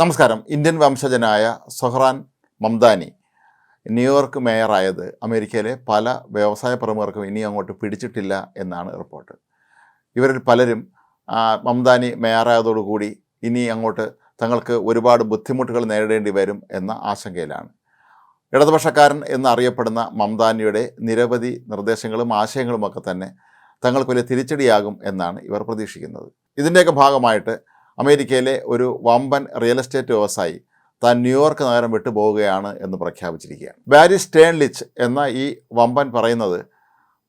നമസ്കാരം. ഇന്ത്യൻ വംശജനായ Zohran Mamdani New York മേയറായത് അമേരിക്കയിലെ പല വ്യവസായ പ്രമുഖർക്കും ഇനി അങ്ങോട്ട് പിടിച്ചിട്ടില്ല എന്നാണ് റിപ്പോർട്ട്. ഇവരിൽ പലരും മംദാനി മേയറായതോടുകൂടി ഇനി അങ്ങോട്ട് തങ്ങൾക്ക് ഒരുപാട് ബുദ്ധിമുട്ടുകൾ നേരിടേണ്ടി വരും എന്ന ആശങ്കയിലാണ്. ഇടതുപക്ഷക്കാരൻ എന്നറിയപ്പെടുന്ന മംദാനിയുടെ നിരവധി നിർദ്ദേശങ്ങളും ആശയങ്ങളുമൊക്കെ തന്നെ തങ്ങൾക്ക് വലിയ തിരിച്ചടിയാകും എന്നാണ് ഇവർ പ്രതീക്ഷിക്കുന്നത്. ഇതിന്റെയൊക്കെ ഭാഗമായിട്ട് അമേരിക്കയിലെ ഒരു വമ്പൻ റിയൽ എസ്റ്റേറ്റ് വ്യവസായി താൻ ന്യൂയോർക്ക് നഗരം വിട്ടു പോവുകയാണ് എന്ന് പ്രഖ്യാപിച്ചിരിക്കുകയാണ്. ബാരി സ്റ്റേൺലിച്ച് എന്ന ഈ വമ്പൻ പറയുന്നത്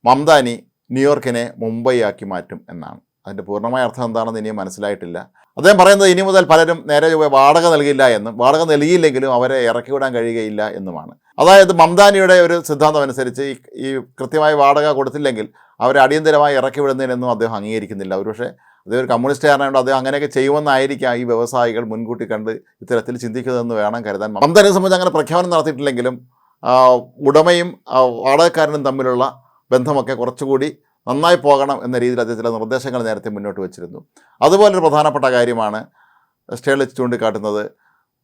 മംദാനി ന്യൂയോർക്കിനെ മുംബൈ ആക്കി മാറ്റും എന്നാണ്. അതിന്റെ പൂർണമായ അർത്ഥം എന്താണെന്ന് ഇനിയും മനസ്സിലായിട്ടില്ല. അദ്ദേഹം പറയുന്നത് ഇനി മുതൽ പലരും നേരെ വാടക നൽകില്ല എന്നും വാടക നൽകിയില്ലെങ്കിലും അവരെ ഇറക്കി വിടാൻ കഴിയുകയില്ല എന്നുമാണ്. അതായത് മംദാനിയുടെ ഒരു സിദ്ധാന്തം അനുസരിച്ച് ഈ കൃത്യമായി വാടക കൊടുത്തില്ലെങ്കിൽ അവരെ അടിയന്തരമായി ഇറക്കി വിടുന്നതിനൊന്നും അദ്ദേഹം അംഗീകരിക്കുന്നില്ല. ഒരുപക്ഷെ അദ്ദേഹം ഒരു കമ്മ്യൂണിസ്റ്റുകാരനായതുകൊണ്ട് അദ്ദേഹം അങ്ങനെയൊക്കെ ചെയ്യുമെന്നായിരിക്കാം ഈ വ്യവസായികൾ മുൻകൂട്ടി കണ്ട് ഇത്തരത്തിൽ ചിന്തിക്കുന്നതെന്ന് വേണം കരുതാൻ. മമതനെ സംബന്ധിച്ച് അങ്ങനെ പ്രഖ്യാപനം നടത്തിയിട്ടില്ലെങ്കിലും ഉടമയും വാടകക്കാരനും തമ്മിലുള്ള ബന്ധമൊക്കെ കുറച്ചുകൂടി നന്നായി പോകണം എന്ന രീതിയിൽ അദ്ദേഹം ചില നിർദ്ദേശങ്ങൾ നേരത്തെ മുന്നോട്ട് വച്ചിരുന്നു. അതുപോലൊരു പ്രധാനപ്പെട്ട കാര്യമാണ് സ്റ്റേളിച്ച് ചൂണ്ടിക്കാട്ടുന്നത്.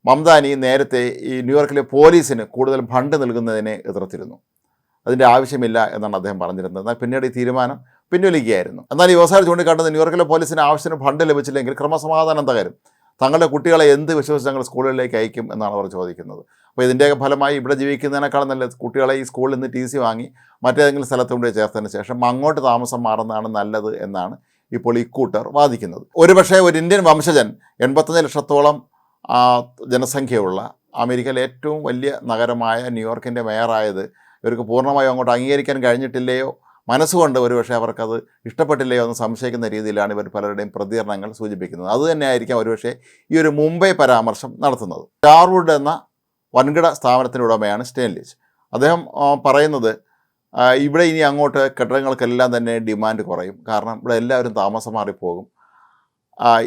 മംദാനി നേരത്തെ ഈ ന്യൂയോർക്കിലെ പോലീസിന് കൂടുതൽ ഫണ്ട് നൽകുന്നതിനെ എതിർത്തിരുന്നു. അതിന്റെ ആവശ്യമില്ല എന്നാണ് അദ്ദേഹം പറഞ്ഞിരുന്നത്. എന്നാൽ പിന്നീട് ഈ തീരുമാനം പിൻവലിക്കുകയായിരുന്നു. എന്നാൽ ഈ വ്യവസായം ചൂണ്ടിക്കാട്ടുന്നത് ന്യൂയോർക്കിലെ പോലീസിന് ആവശ്യത്തിന് ഫണ്ട് ലഭിച്ചില്ലെങ്കിൽ ക്രമസമാധാനം തകരും. തങ്ങളുടെ കുട്ടികളെ എന്ത് വിശ്വസിച്ച് ഞങ്ങൾ സ്കൂളുകളിലേക്ക് അയക്കും എന്നാണ് അവർ ചോദിക്കുന്നത്. അപ്പോൾ ഇതിന്റെയൊക്കെ ഫലമായി ഇവിടെ ജീവിക്കുന്നതിനേക്കാളും നല്ല കുട്ടികളെ ഈ സ്കൂളിൽ നിന്ന് ടി സി വാങ്ങി മറ്റേതെങ്കിലും സ്ഥലത്ത് കൊണ്ട് ചേർത്തതിന് ശേഷം അങ്ങോട്ട് താമസം മാറുന്നതാണ് നല്ലത് എന്നാണ് ഇപ്പോൾ ഇക്കൂട്ടർ വാദിക്കുന്നത്. ഒരുപക്ഷേ ഒരു ഇന്ത്യൻ വംശജൻ എൺപത്തഞ്ച് ലക്ഷത്തോളം ജനസംഖ്യയുള്ള അമേരിക്കയിലെ ഏറ്റവും വലിയ നഗരമായ ന്യൂയോർക്കിന്റെ മേയറായത് ഇവർക്ക് പൂർണമായും അങ്ങോട്ട് അംഗീകരിക്കാൻ കഴിഞ്ഞിട്ടില്ലയോ മനസ്സുകൊണ്ട് ഒരുപക്ഷെ അവർക്കത് ഇഷ്ടപ്പെട്ടില്ലയോ എന്ന് സംശയിക്കുന്ന രീതിയിലാണ് ഇവർ പലരുടെയും പ്രതികരണങ്ങൾ സൂചിപ്പിക്കുന്നത്. അതുതന്നെയായിരിക്കാം ഒരുപക്ഷെ ഈ ഒരു മുംബൈ പരാമർശം നടത്തുന്നത്. ചാർവുഡ് എന്ന വൻകിട സ്ഥാപനത്തിന്റെ ഉടമയാണ് അദ്ദേഹം പറയുന്നത് ഇവിടെ ഇനി അങ്ങോട്ട് കെട്ടിടങ്ങൾക്കെല്ലാം തന്നെ ഡിമാൻഡ് കുറയും. കാരണം ഇവിടെ എല്ലാവരും താമസം മാറിപ്പോകും.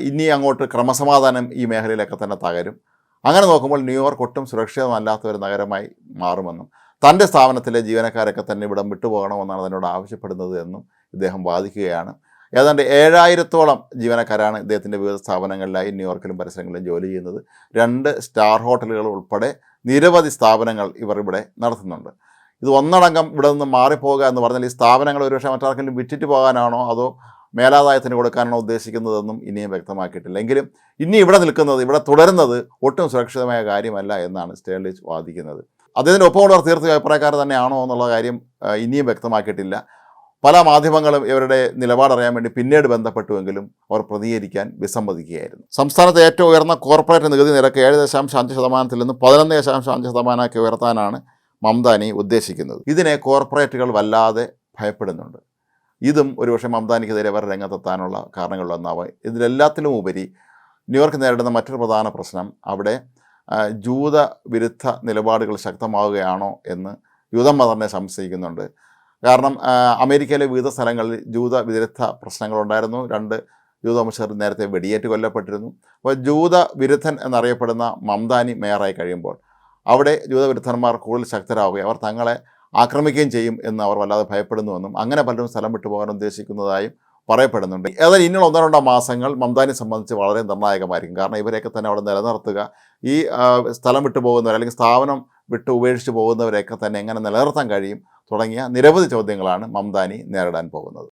ഇനി അങ്ങോട്ട് ക്രമസമാധാനം ഈ മേഖലയിലൊക്കെ തന്നെ തകരും. അങ്ങനെ നോക്കുമ്പോൾ ന്യൂയോർക്ക് ഒട്ടും സുരക്ഷിതമല്ലാത്ത ഒരു നഗരമായി മാറുമെന്നും തന്റെ സ്ഥാപനത്തിലെ ജീവനക്കാരൊക്കെ തന്നെ ഇവിടം വിട്ടുപോകണമെന്നാണ് അതിനോട് ആവശ്യപ്പെടുന്നത് എന്നും ഇദ്ദേഹം വാദിക്കുകയാണ്. ഏതാണ്ട് ഏഴായിരത്തോളം ജീവനക്കാരാണ് ഇദ്ദേഹത്തിന്റെ വിവിധ സ്ഥാപനങ്ങളിലായി ന്യൂയോർക്കിലും പരിസരങ്ങളിലും ജോലി ചെയ്യുന്നത്. രണ്ട് സ്റ്റാർ ഹോട്ടലുകൾ ഉൾപ്പെടെ നിരവധി സ്ഥാപനങ്ങൾ ഇവർ ഇവിടെ നടത്തുന്നുണ്ട്. ഇത് ഒന്നടങ്കം ഇവിടെ നിന്ന് മാറിപ്പോകുക എന്ന് പറഞ്ഞാൽ ഈ സ്ഥാപനങ്ങൾ ഒരുപക്ഷെ മറ്റാർക്കെങ്കിലും വിറ്റിട്ട് പോകാനാണോ അതോ മേലാദായത്തിന് കൊടുക്കാനാണോ ഉദ്ദേശിക്കുന്നതെന്നും ഇനിയും വ്യക്തമാക്കിയിട്ടില്ല. എങ്കിലും ഇനി ഇവിടെ നിൽക്കുന്നത് ഇവിടെ തുടരുന്നത് ഒട്ടും സുരക്ഷിതമായ കാര്യമല്ല എന്നാണ് സ്റ്റേർലിച്ച് വാദിക്കുന്നത്. അദ്ദേഹത്തിന്റെ ഒപ്പമുള്ളവർ തീർത്തും അഭിപ്രായക്കാർ തന്നെയാണോ എന്നുള്ള കാര്യം ഇനിയും വ്യക്തമാക്കിയിട്ടില്ല. പല മാധ്യമങ്ങളും ഇവരുടെ നിലപാടറിയാൻ വേണ്ടി പിന്നീട് ബന്ധപ്പെട്ടുവെങ്കിലും അവർ പ്രതികരിക്കാൻ വിസമ്മതിക്കുകയായിരുന്നു. സംസ്ഥാനത്തെ ഏറ്റവും ഉയർന്ന കോർപ്പറേറ്റ് നികുതി നിരക്ക് ഏഴ് ദശാംശം അഞ്ച് ശതമാനത്തിൽ നിന്ന് പതിനൊന്ന് ദശാംശം അഞ്ച് ശതമാനമാക്കി ഉയർത്താനാണ് മംദാനി ഉദ്ദേശിക്കുന്നത്. ഇതിനെ കോർപ്പറേറ്റുകൾ വല്ലാതെ ഭയപ്പെടുന്നുണ്ട്. ഇതും ഒരുപക്ഷെ മംദാനിക്കെതിരെ അവർ രംഗത്തെത്താനുള്ള കാരണങ്ങളിലൊന്നാവുക ഇതിലെല്ലാത്തിലും ഉപരി ന്യൂയോർക്ക് നേരിടുന്ന മറ്റൊരു പ്രധാന പ്രശ്നം അവിടെ ജൂത വിരുദ്ധ നിലപാടുകൾ ശക്തമാവുകയാണോ എന്ന് യൂതമതറിനെ സംശയിക്കുന്നുണ്ട്. കാരണം അമേരിക്കയിലെ വിവിധ സ്ഥലങ്ങളിൽ ജൂത വിരുദ്ധ പ്രശ്നങ്ങളുണ്ടായിരുന്നു. രണ്ട് ജൂതവംശർ നേരത്തെ വെടിയേറ്റ് കൊല്ലപ്പെട്ടിരുന്നു. അപ്പോൾ ജൂത വിരുദ്ധൻ എന്നറിയപ്പെടുന്ന മംദാനി മേയറായി കഴിയുമ്പോൾ അവിടെ ജൂതവിരുദ്ധന്മാർ കൂടുതൽ ശക്തരാവുകയും അവർ തങ്ങളെ ആക്രമിക്കുകയും ചെയ്യും എന്ന് അവർ വല്ലാതെ ഭയപ്പെടുന്നുവെന്നും അങ്ങനെ പലരും സ്ഥലം വിട്ടുപോകാൻ ഉദ്ദേശിക്കുന്നതായും പറയപ്പെടുന്നുണ്ട്. ഏതായാലും ഇനിയുള്ള ഒന്നോ രണ്ടോ മാസങ്ങൾ മമതാനെ സംബന്ധിച്ച് വളരെ നിർണായകമായിരിക്കും. കാരണം ഇവരെയൊക്കെ തന്നെ അവിടെ നിലനിർത്തുക. ഈ സ്ഥലം വിട്ടു പോകുന്നവർ അല്ലെങ്കിൽ സ്ഥാപനം വിട്ട് ഉപേക്ഷിച്ച് പോകുന്നവരെയൊക്കെ തന്നെ എങ്ങനെ നിലനിർത്താൻ കഴിയും തുടങ്ങിയ നിരവധി ചോദ്യങ്ങളാണ് മമതാനി നേരിടാൻ പോകുന്നത്.